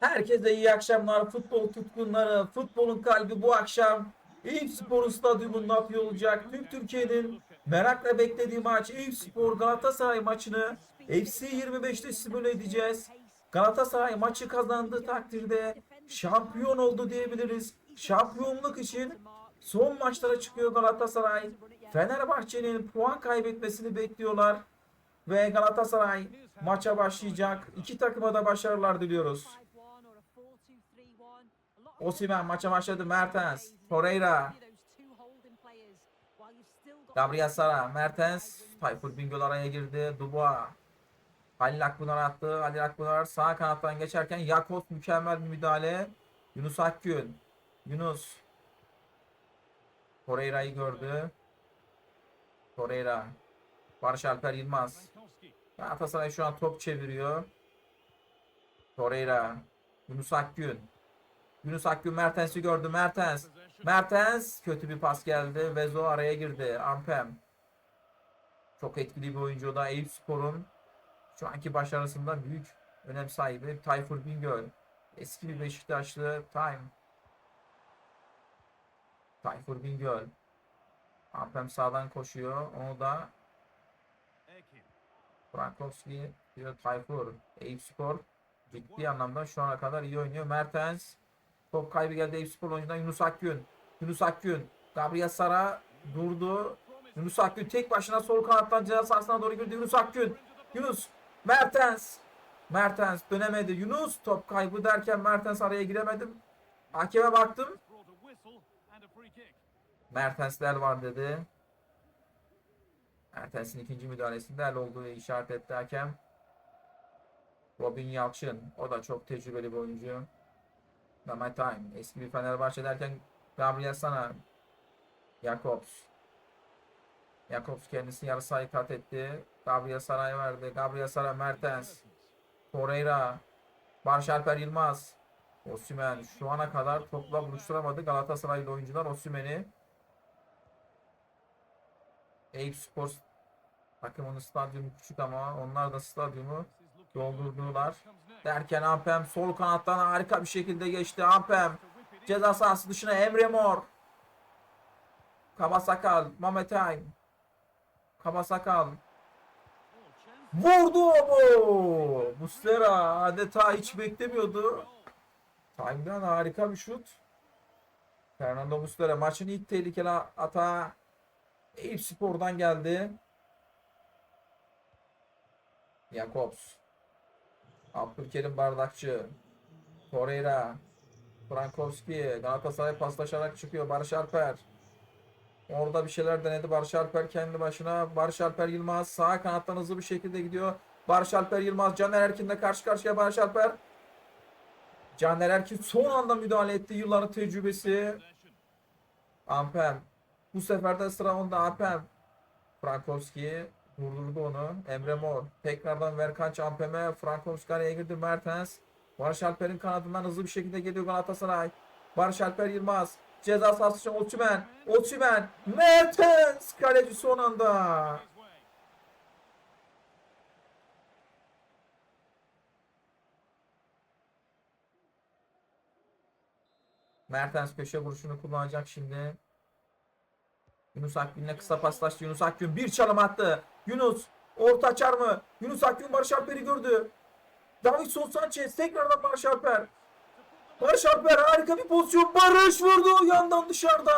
Herkese iyi akşamlar futbol tutkunları. Futbolun kalbi bu akşam Eyüp Spor Stadyumunda yapıyor olacak. Tüm Türkiye'nin merakla beklediği maç Eyüp Spor Galatasaray maçını FC 25'te simüle edeceğiz. Galatasaray maçı kazandığı takdirde şampiyon oldu diyebiliriz. Şampiyonluk için son maçlara çıkıyor Galatasaray. Fenerbahçe'nin puan kaybetmesini bekliyorlar. Ve Galatasaray maça başlayacak. İki takıma da başarılar diliyoruz. Osimhen maça başladı. Mertens, Torreira, Gabriel Sara, Mertens, Tayfur Bingöl araya girdi. Dubois, Halil Akpınar attı. Halil Akpınar sağ kanattan geçerken Yakos mükemmel bir müdahale. Yunus Akgün. Yunus. Torreira'yı gördü. Torreira. Barış Alper Yılmaz. Galatasaray şu an top çeviriyor. Torreira. Yunus Akgün. Yunus Akgün Mertens'i gördü. Mertens. Mertens. Kötü bir pas geldi. Vezo araya girdi. Ampem. Çok etkili bir oyuncu da. Eyüp Spor'un şu anki başarısında büyük önem sahibi. Tayfur Bingöl. Eski bir Beşiktaşlı. Time. Tayfur Bingöl. Ampem sağdan koşuyor. Onu da Frankowski diyor Tayfur. Eyüp Spor ciddi anlamda şu ana kadar iyi oynuyor. Mertens top kaybı geldi Eyüp Spor oyuncudan Yunus Akgün. Yunus Akgün. Gabriel Sara durdu. Yunus Akgün tek başına sol kanattan ceza sahasına doğru girdi. Yunus Akgün. Yunus. Mertens. Mertens dönemedi. Yunus top kaybı derken Mertens araya giremedim. Hakeme baktım. Mertensler var dedi. Mertens'in ikinci müdahalesinde el olduğu işaret etti hakem. Robin Yalçın. O da çok tecrübeli bir oyuncu. Mehmet Time. Eski bir Fenerbahçe derken Gabriel Sana. Jakobs. Jakobs kendisini yarı sahayı kat etti. Gabriel Saray'a verdi. Gabriel Saray Mertens. Torreira. Barış Alper Yılmaz. Osimhen şu ana kadar topla buluşturamadı Galatasaraylı oyuncular Osimhen'i. Eyüp Spor takımının stadyumu küçük ama onlar da stadyumu doldurdular. Derken Ampem sol kanattan harika bir şekilde geçti. Ampem ceza sahası dışına Emre Mor. Kabasakal, Mehmet Ayn. Kabasakal. Vurdu bu. Muslera adeta hiç beklemiyordu. Time'dan harika bir şut. Fernando Muslera maçın ilk tehlikeli atağı Eyüp Spor'dan geldi. Jakobs. Abdülkerim Bardakçı. Torreira. Frankowski. Galatasaray paslaşarak çıkıyor. Barış Alper. Orada bir şeyler denedi. Barış Alper kendi başına. Barış Alper Yılmaz sağ kanattan hızlı bir şekilde gidiyor. Barış Alper Yılmaz. Caner Erkin'le karşı karşıya Barış Alper. Caner Erkin son anda müdahale etti. Yılların tecrübesi. Ampem. Bu sefer de sıra onda Ampem. Frankowski durdurdu onu. Emre Mor. Tekrardan Verkanç Ampem'e. Frankowski araya girdi. Mertens. Barış Alper'in kanadından hızlı bir şekilde geliyor Galatasaray. Barış Alper Yılmaz. Ceza sahası için Osimhen. Osimhen. Mertens. Kaleci son anda. Mertens köşe vuruşunu kullanacak şimdi. Yunus Akgün'le kısa paslaştı. Yunus Akgün bir çalım attı. Yunus orta açar mı? Yunus Akgün Barış Alper'i gördü. Davinson Sanchez tekrardan Barış Alper. Barış Alper harika bir pozisyon. Barış vurdu yandan dışarıda.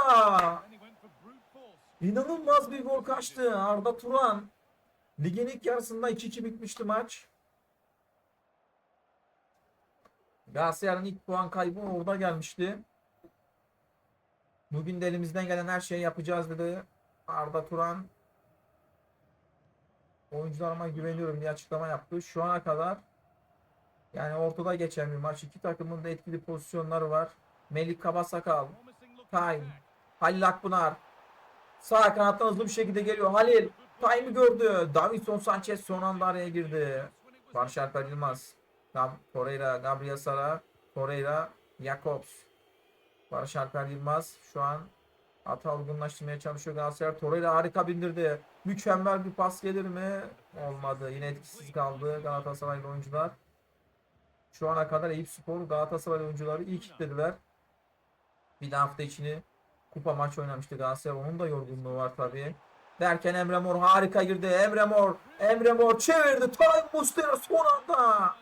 İnanılmaz bir gol kaçtı. Arda Turan. Ligin ilk yarısında 2-2 bitmişti maç. Galatasaray'ın ilk puan kaybı orada gelmişti. Bugün de elimizden gelen her şeyi yapacağız dedi Arda Turan. Oyuncularıma güveniyorum diye açıklama yaptı. Şu ana kadar yani ortada geçen bir maç. İki takımın da etkili pozisyonları var. Melik Kabasakal, Time, Halil Akpınar. Sağ kanattan hızlı bir şekilde geliyor. Halil Time'ı gördü. Davinson Sanchez son anda araya girdi. Barış Alper Yılmaz. Torreira, Gabriel Sara, Torreira, Jakobs. Barış Alper Yılmaz şu an hata olgunlaştırmaya çalışıyor Galatasaray. Torreira harika bindirdi. Mükemmel bir pas gelir mi? Olmadı. Yine etkisiz kaldı Galatasaraylı oyuncular. Şu ana kadar Eyüp Spor Galatasaray oyuncuları iyi kilitlediler. Bir de hafta içini kupa maç oynamıştı Galatasaray. Onun da yorgunluğu var tabii. Derken Emre Mor harika girdi. Emre Mor. Emre Mor çevirdi. Tay Mustera son anda.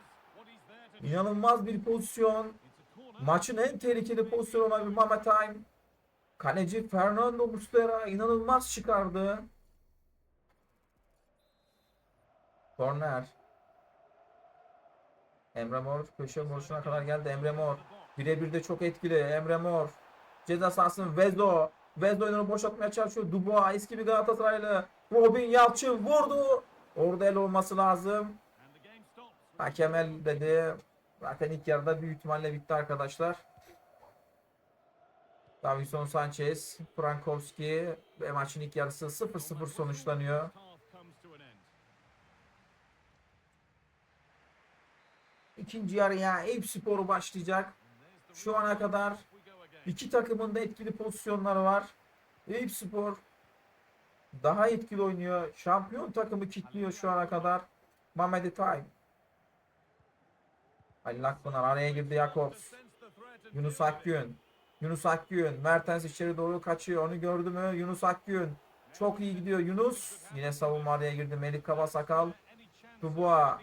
İnanılmaz bir pozisyon. Maçın en tehlikeli pozisyonu olan bir Mehmet Time. Kaleci Fernando Mustera inanılmaz çıkardı. Korner. Emre Mor köşe vuruşuna kadar geldi. Emre Mor. Birebir de çok etkili. Emre Mor. Ceza sahasının Vezo. Vezo oyunu boşaltmaya çalışıyor. Dubois eski bir Galatasaraylı. Robin Yalçın vurdu. Orada el olması lazım. Hakem el dedi. Zaten ilk yarıda büyük ihtimalle bitti arkadaşlar. Davison Sanchez, Frankowski ve maçın ilk yarısı 0-0 sonuçlanıyor. İkinci yarıya Eyüp Sporu başlayacak. Şu ana kadar iki takımın da etkili pozisyonları var. Eyüp Spor daha etkili oynuyor. Şampiyon takımı kitliyor şu ana kadar. Mehmet Time. Halil Akpınar araya girdi Jakobs. Yunus Akgün. Yunus Akgün. Mertens içeri doğru kaçıyor. Onu gördü mü? Yunus Akgün. Çok iyi gidiyor Yunus. Yine savunma araya girdi. Melik Kabasakal. Dubois.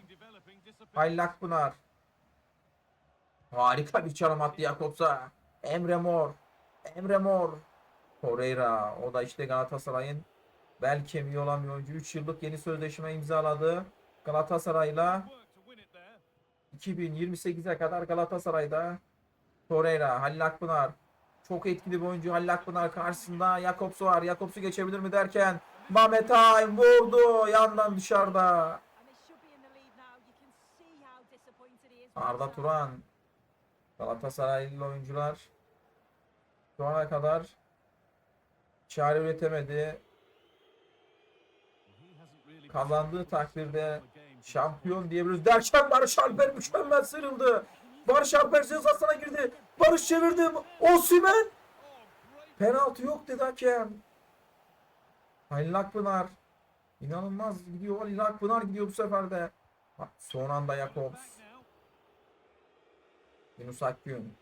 Halil Akpınar. Harika bir çalım attı Jakobs'a. Emre Mor. Emre Mor. Torreira. O da işte Galatasaray'ın bel kemiği olan bir oyuncu. 3 yıllık yeni sözleşme imzaladı. Galatasaray'la 2028'e kadar Galatasaray'da Torreira, Halil Akpınar çok etkili bir oyuncu Halil Akpınar karşısında Jakobs var. Jakobs'u geçebilir mi derken Mehmet Ay vurdu yandan dışarıda. Arda Turan Galatasaraylı oyuncular şu ana kadar çare üretemedi. Kazandığı takdirde şampiyon diyebiliriz. Derken Barış Alper mükemmel sıyrıldı. Barış Alper cezasına girdi. Barış çevirdi. Osimhen. Penaltı yok dedi hakem. Halil Akpınar. İnanılmaz gidiyor. Halil Akpınar gidiyor bu sefer de. Son anda Jakobs. Yunus Akgün.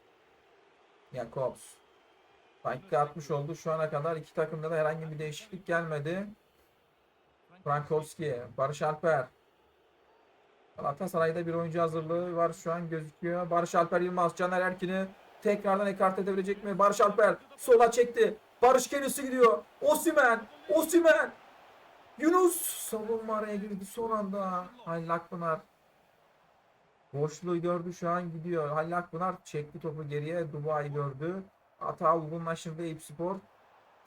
Jakobs. Dakika 60 oldu. Şu ana kadar iki takımda da herhangi bir değişiklik gelmedi. Frankowski, Barış Alper. Galatasaray'da bir oyuncu hazırlığı var şu an gözüküyor. Barış Alper Yılmaz, Caner Erkin'i tekrardan ekart edebilecek mi? Barış Alper sola çekti. Barış kendisi gidiyor. Osimen, Osimen. Yunus savunma araya girdi son anda. Halil Akpınar. Boşluğu gördü şu an gidiyor. Halil Akpınar çekti topu geriye. Dubai gördü. Hata olgunlaştırdı Eyüp Spor.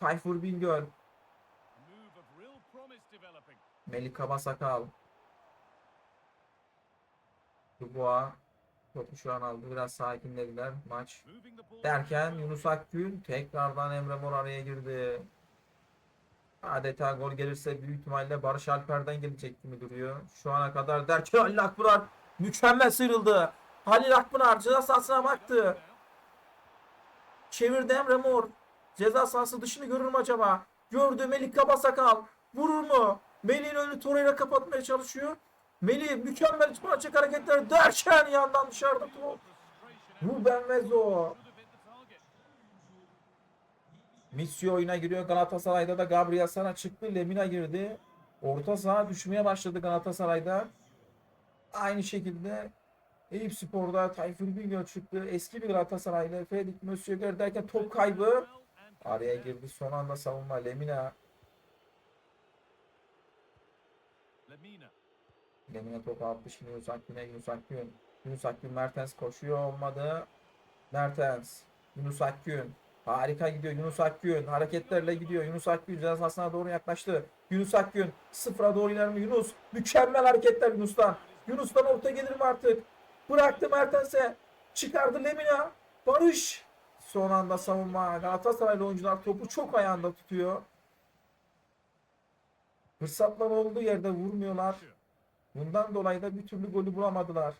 Tayfur Bingöl. Melik Kabasakal. Dubois. Topu şu an aldı. Biraz sakinlediler maç. Derken Yunus Akgün tekrardan Emre Mor araya girdi. Adeta gol gelirse büyük ihtimalle Barış Alper'den gelecek gibi duruyor. Şu ana kadar derken Halil Akpınar mükemmel sıyrıldı. Halil Akpınar ceza sahasına baktı. Çevirdi Emre Mor. Ceza sahası dışını görür mü acaba? Gördü Melik Kabasakal. Vurur mu? Melih'in önünü Torreira kapatmaya çalışıyor. Melih mükemmel açık hareketler derken yandan dışarıda top. Ruben Vezo. Missi oyuna giriyor. Galatasaray'da da Gabriel Sara çıktı. Lemina girdi. Orta saha düşmeye başladı Galatasaray'da. Aynı şekilde Eyüp Spor'da Tayfur Bingöl çıktı. Eski bir Galatasaraylı Fedik Mösyöger derken top kaybı. Araya girdi. Son anda savunma Lemina. Lemina topu attı şimdi Yunus Akgün'e. Yunus Akgün. Yunus Akgün Mertens koşuyor olmadı. Mertens. Yunus Akgün. Harika gidiyor Yunus Akgün. Hareketlerle gidiyor. Yunus Akgün ceza sahasına doğru yaklaştı. Yunus Akgün sıfıra doğru ilerliyor. Yunus. Mükemmel hareketler Yunus'tan. Yunus'tan orta gelir mi artık? Bıraktı Mertens'e. Çıkardı Lemina. Barış. Son anda savunma. Galatasaraylı oyuncular topu çok ayağında tutuyor. Fırsatlar olduğu yerde vurmuyorlar. Bundan dolayı da bir türlü golü bulamadılar.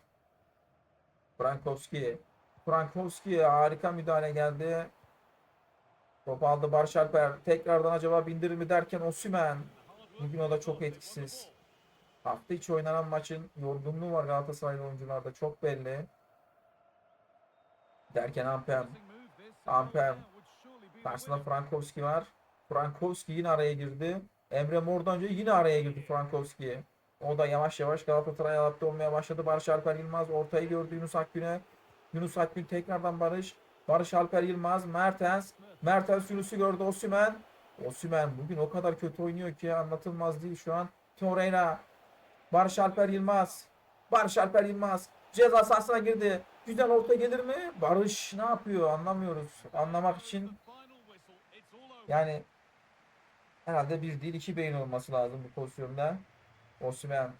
Frankowski. Frankowski harika müdahale geldi. Top aldı Barış Alper. Tekrardan acaba bindirir mi derken Osimhen. Bugün o da çok etkisiz. Hafta içi oynanan maçın yorgunluğu var Galatasaraylı oyuncularda çok belli. Derken Ampem. Ampem. Karşısında Frankowski var. Frankowski yine araya girdi. Emre Mor'dan önce yine araya girdi Frankowski. O da yavaş yavaş Galatasaray adapte olmaya başladı. Barış Alper Yılmaz ortayı gördü Yunus Akgün'e. Yunus Akgün tekrardan Barış. Barış Alper Yılmaz, Mertens. Mertens Yunus'u gördü Osimhen. Osimhen bugün o kadar kötü oynuyor ki anlatılmaz değil şu an. Torreira. Barış Alper Yılmaz. Barış Alper Yılmaz. Ceza sahasına girdi. Güzel orta gelir mi? Barış ne yapıyor anlamıyoruz. Anlamak için yani herhalde bir değil iki beyin olması lazım bu pozisyonda. Osimhen